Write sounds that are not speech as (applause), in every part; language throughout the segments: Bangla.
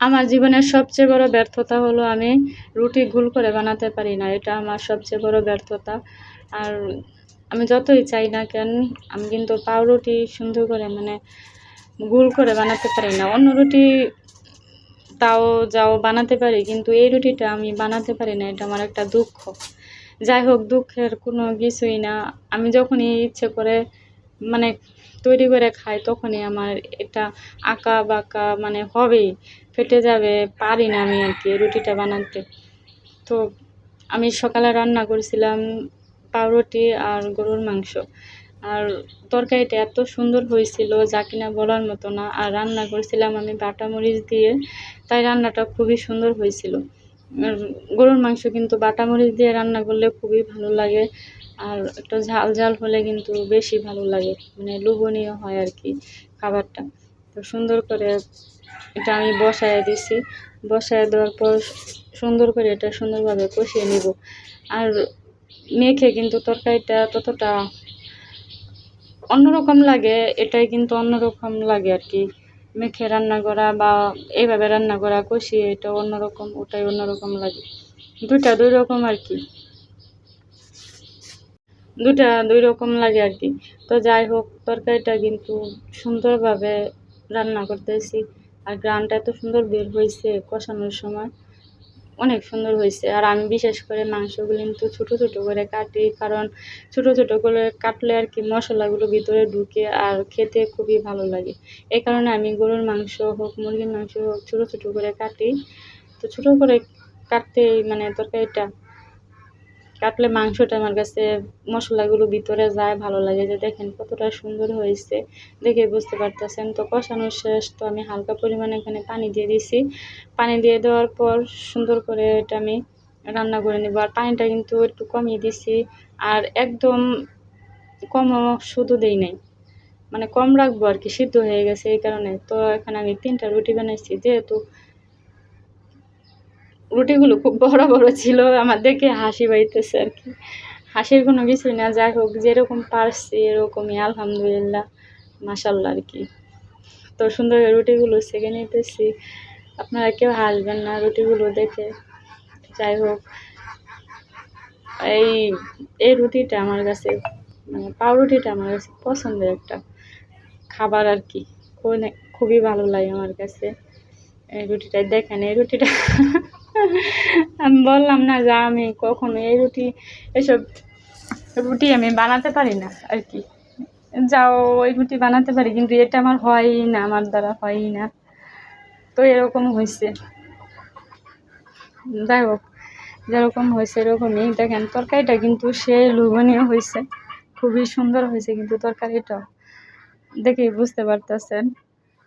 আমার জীবনের সবচেয়ে বড় ব্যর্থতা হলো আমি রুটি গোল করে বানাতে পারি না। এটা আমার সবচেয়ে বড় ব্যর্থতা। আর আমি যতই চাই না কেন, আমি কিন্তু পাউরুটি সুন্দর করে মানে গোল করে বানাতে পারি না। অন্য রুটি তাও যাও বানাতে পারি, কিন্তু এই রুটিটা আমি বানাতে পারি না। এটা আমার একটা দুঃখ। যাই হোক, দুঃখের কোনো কিছুই না। আমি যখনই ইচ্ছে করে মানে তৈরি করে খাই, তখনই আমার এটা আঁকা বাঁকা মানে হবেই, ফেটে যাবে, পারি না আমি আর কি রুটিটা বানাতে। তো আমি সকালে রান্না করেছিলাম পাউরুটি আর গরুর মাংস। আর তরকারিটা এত সুন্দর হয়েছিল যা কিনা বলার মতো না। আর রান্না করেছিলাম আমি বাটা মরিচ দিয়ে, তাই রান্নাটা খুবই সুন্দর হয়েছিল। গরুর মাংস কিন্তু বাটা মরিচ দিয়ে রান্না করলে খুবই ভালো লাগে। আর একটু ঝাল ঝাল হলে কিন্তু বেশি ভালো লাগে মানে লোভনীয় হয় আর কি খাবারটা। তো সুন্দর করে এটা আমি বসায় দিছি, বসায় দেওয়ার পর সুন্দর করে এটা সুন্দরভাবে কষিয়ে নিব। আর মেখে কিন্তু তরকারিটা ততটা অন্যরকম লাগে, এটাই কিন্তু অন্যরকম লাগে আর কি। মেখে রান্না করা বা এইভাবে রান্না করা কষিয়ে এটা অন্যরকম, ওটাই অন্যরকম লাগে। দুটা দুই রকম আর কি। দুটা দুই রকম লাগে আর কি। তো যাই হোক, তরকারিটা কিন্তু সুন্দরভাবে রান্না করতেছি। আর গ্রানটা এত সুন্দর বের হয়েছে কষানোর সময়। অনেক সুন্দর হয়েছে। আর আমি বিশেষ করে মাংসগুলো কিন্তু ছোটো ছোটো করে কাটি, কারণ ছোটো ছোটো করে কাটলে আর কি মশলাগুলো ভিতরে ঢুকে আর খেতে খুবই ভালো লাগে। এই কারণে আমি গরুর মাংস হোক, মুরগির মাংস হোক ছোটো ছোটো করে কাটি। তো ছোটো করে কাটতেই মানে তরকারিটা কাটলে মাংসটা আমার কাছে মশলাগুলো ভিতরে যায়, ভালো লাগে যে দেখেন কতটা সুন্দর হয়েছে। দেখে বুঝতে পারতেছেন তো, কষানোর শেষ তো আমি হালকা পরিমাণে এখানে পানি দিয়ে দিছি। পানি দিয়ে দেওয়ার পর সুন্দর করে এটা আমি রান্না করে নেব। আর পানিটা কিন্তু একটু কমিয়ে দিছি। আর একদম কমও শুধু দেই নাই মানে কম রাখব আর কি, সিদ্ধ হয়ে গেছে এই কারণে। তো এখানে আমি তিনটা রুটি বানাইছি, যেহেতু রুটিগুলো খুব বড় বড় ছিল আমার দেখে হাসি পাইতেছে আর কি। হাসির কোনো কিছুই না, যাই হোক, যেরকম পারছি এরকমই, আলহামদুলিল্লাহ মাসাল্লাহ আর কি। তো সুন্দর রুটিগুলো সেঁকে নিতেছি। আপনারা কেউ হাসবেন না রুটিগুলো দেখে। যাই হোক, এই এই রুটিটা আমার কাছে মানে পাউরুটিটা আমার কাছে পছন্দের একটা খাবার আর কি। খুবই ভালো লাগে আমার কাছে। এই রুটিটা দেখেন, এই রুটিটা (laughs) আমি বললাম না যে আমি কখনো এই রুটি, এসব রুটি আমি বানাতে পারি না আর কি। যাও, ওই রুটি বানাতে পারি, কিন্তু এটা আমার হয়ই না, আমার দ্বারা হয়ই না। তো এরকম হয়েছে যাই হোক, যেরকম হয়েছে এরকমই। দেখেন, তরকারিটা কিন্তু সে লোভনীয় হয়েছে খুবই সুন্দর হয়েছে কিন্তু তরকারিটাও। দেখেই বুঝতে পারতেছেন।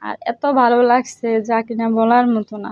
আর এত ভালো লাগছে যা কিনা বলার মতো না।